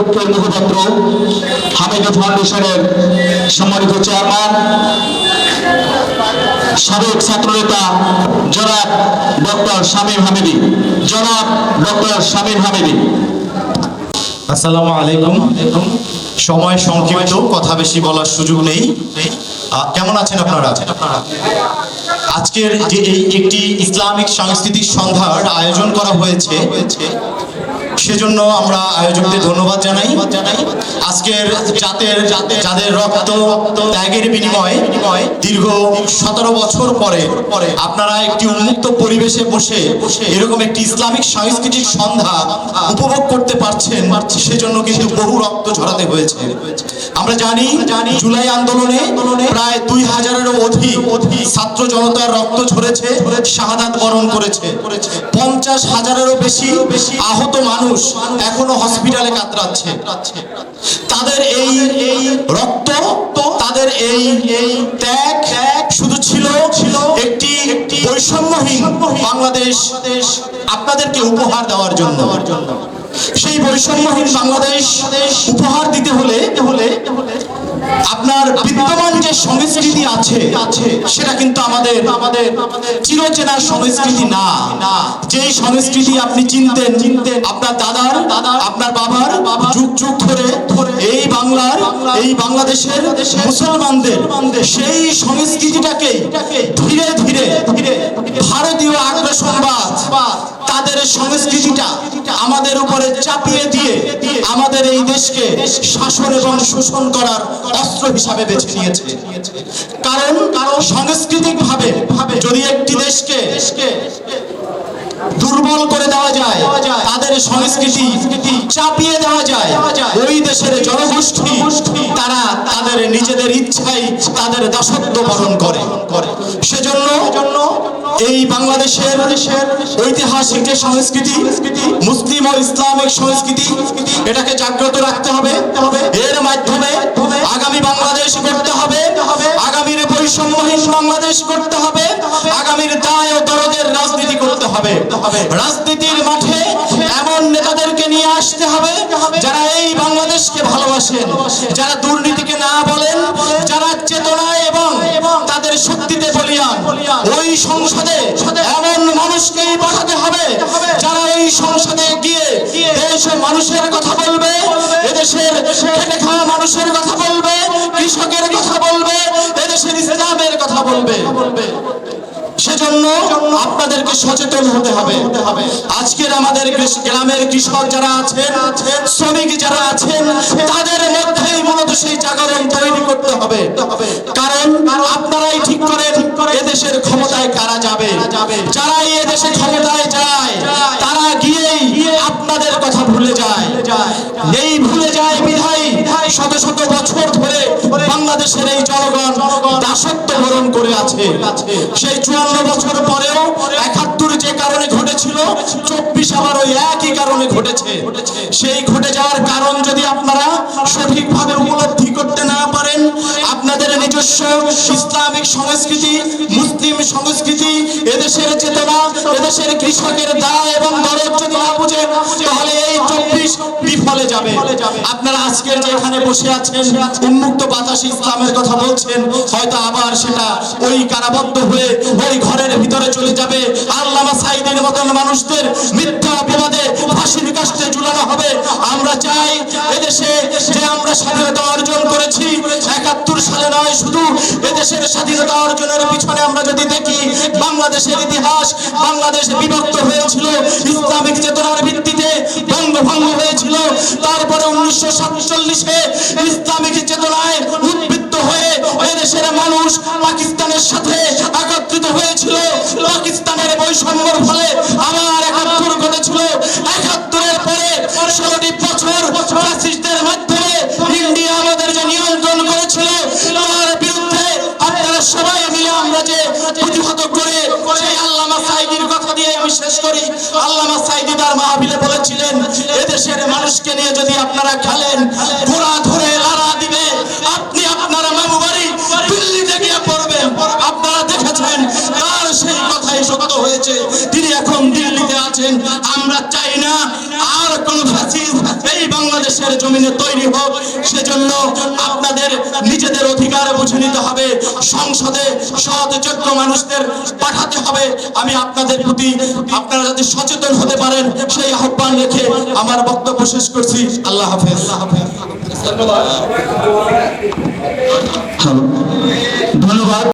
ঐক্যের মুখপাত্র হামিদুর ফাউন্ডেশনের সম্মানিত চেয়ারম্যান সাবেক ছাত্রনেতা জনাব ডক্টর শামীম হামিদি। জনাব ডক্টর শামীম হামিদি। আসসালামু আলাইকুম। সময় সংক্ষিপ্ত কথা বেশি বলার সুযোগ নেই। কেমন আছেন আপনারা? আজকের যে এই একটি ইসলামিক সাংস্কৃতিক সন্ধ্যার আয়োজন করা হয়েছে সেজন্য আমরা আয়োজকদের ধন্যবাদ জানাই। আজকের জাতের যাদের রক্ত ত্যাগের বিনিময়ে দীর্ঘ সতেরো বছর পরে আপনারা একটি উন্মুক্ত পরিবেশে বসে এরকম একটি ইসলামিক সাংস্কৃতিক সন্ধ্যা উপভোগ করতে পারছেন, সেজন্য কিন্তু বহু রক্ত ঝরাতে হয়েছে। আমরা জানি জানি জুলাই আন্দোলনে প্রায় দুই হাজারেরও অধিক অধিক ছাত্র জনতার রক্ত ঝরেছে, শাহাদাত বরণ করেছে। পঞ্চাশ হাজারেরও বেশি আহত মানুষ এখনও হসপিটালে কাতরাচ্ছে। তাদের এই এই রক্ত, তাদের এই এই ত্যাগ শুধু ছিল ছিল একটি বৈষম্যহীন বাংলাদেশ। আপনাদেরকে উপহার দেওয়ার জন্য। সেই বৈষম্যহীন বাংলাদেশ উপহার দিতে হলে হলে আপনার বিদ্যমান যে সংস্কৃতি আছে, সেটা কিন্তু আমাদের আমাদের চিরচেনা সংস্কৃতি না। যেই সংস্কৃতি আপনি চিনতেন চিনতেন আপনার দাদার দাদা আপনার বাবার যুগ যুগ ধরে, এই বাংলার, এই বাংলাদেশের মুসলমানদের, সেই সংস্কৃতিটাকে ধীরে ধীরে ধীরে ভারতীয় আগ্রাসনবাদ সংস্কৃতিটা আমাদের উপরে চাপিয়ে দিয়ে আমাদের এই দেশকে শাসন এবং শোষণ করার অস্ত্র হিসাবে বেছে নিয়েছে। কারণ কারণ সাংস্কৃতিক ভাবে যদি একটি দেশকে দুর্বল করে দেওয়া যায়, তাদের সংস্কৃতি চাপিয়ে দেওয়া যায়, ওই দেশের জনগোষ্ঠী তারা তাদের নিজেদের ইচ্ছাই তাদের দাসত্ব বরণ করে। সেজন্য জন্য এই বাংলাদেশের ঐতিহাসিক যে সংস্কৃতি, মুসলিম ও ইসলামিক সংস্কৃতি, এটাকে জাগ্রত রাখতে হবে। এর মাধ্যমে আগামী বাংলাদেশ করতে হবে, আগামীর বৈষম্যহীন বাংলাদেশ করতে হবে, আগামীর দায় ও দরদের রাজনীতি করতে হবে। রাজনীতির মাঠে এমন নেতাদেরকে নিয়ে আসতে হবে যারা এই বাংলাদেশকে ভালোবাসেন, যারা ওই সংসদে এমন মানুষকেই পাঠাতে হবে যারা ওই সংসদে গিয়ে দেশ ও মানুষের কথা বলবে এদেশের খেটে খাওয়া মানুষের কথা বলবে কৃষকের কথা বলবে এদেশের ইসলামের কথা বলবে। সেজন্য আপনাদেরকে সচেতন হতে হবে। আজকের আমাদের গ্রামের কৃষক যারা আছেন শ্রমিক যারা আছেন বরণ করে আছে। সেই চুয়ান্ন বছর পরেও একাত্তর যে কারণে ঘটেছিল, চব্বিশ আবার ওই একই কারণে ঘটেছে। সেই ঘটে যাওয়ার কারণ যদি আপনারা সঠিকভাবে উপলব্ধি করতে না পারেন, আপনাদের নিজস্ব ইসলামিক সংস্কৃতি, মুসলিম সংস্কৃতি, এদেশের চেতনা, এদেশের কৃষকের দায় বিফলে যাবে। আপনারা আজকের যে এখানে বসে আছেন উন্মুক্ত বাতাসে ইসলামের কথা বলছেন হয়তো আবার সেটা ওই কারাবদ্ধ হয়ে ওই ঘরের ভিতরে চলে যাবে। আল্লামা সাইদের মতন মানুষদের মিথ্যা অপবাদে ফাঁসির কাস্টে ঝুলানো হবে। আমরা চাই এদেশে যে আমরা স্বাধীনতা অর্জন করেছি একাত্তর সালে নয় শুধু এদেশের স্বাধীনতা অর্জনের পিছনে আমরা যদি দেখি বাংলাদেশের ইতিহাস বাংলাদেশ বিভক্ত হয়েছিল সাথে একত্রিত হয়েছিল। পাকিস্তানের বৈষম্যর ফলে আবার একাত্তর ঘটেছিল। একাত্তরের পরে ষোলোটি বছর ফ্যাসিস্টদের মাধ্যমে ইন্ডিয়া আমাদের যে নিয়ন্ত্রণ করেছিল। তার বিরুদ্ধে আপনারা সবাই মিলে আমরা যে প্রতিহত করে সেই আল্লামা সাইদির কথা দিয়ে আমি শেষ করি। আল্লামা সাইদি তার মাহফিলে বলেছিলেন, এদেশের মানুষকে নিয়ে যদি আপনারা খেলেন আমরা চাই না আর কোন এই বাংলাদেশ দেশের জমিনে তৈরি হোক। সেজন্য আপনাদের নিজেদের অধিকার বুঝে নিতে হবে। সংসদে সৎ, যোগ্য মানুষদের পাঠাতে হবে। আমি আপনাদের প্রতি আপনারা যাতে সচেতন হতে পারেন, সেই আহ্বান রেখে আমার বক্তব্য শেষ করছি। আল্লাহ হাফেজ। আল্লাহ হাফেজ ধন্যবাদ।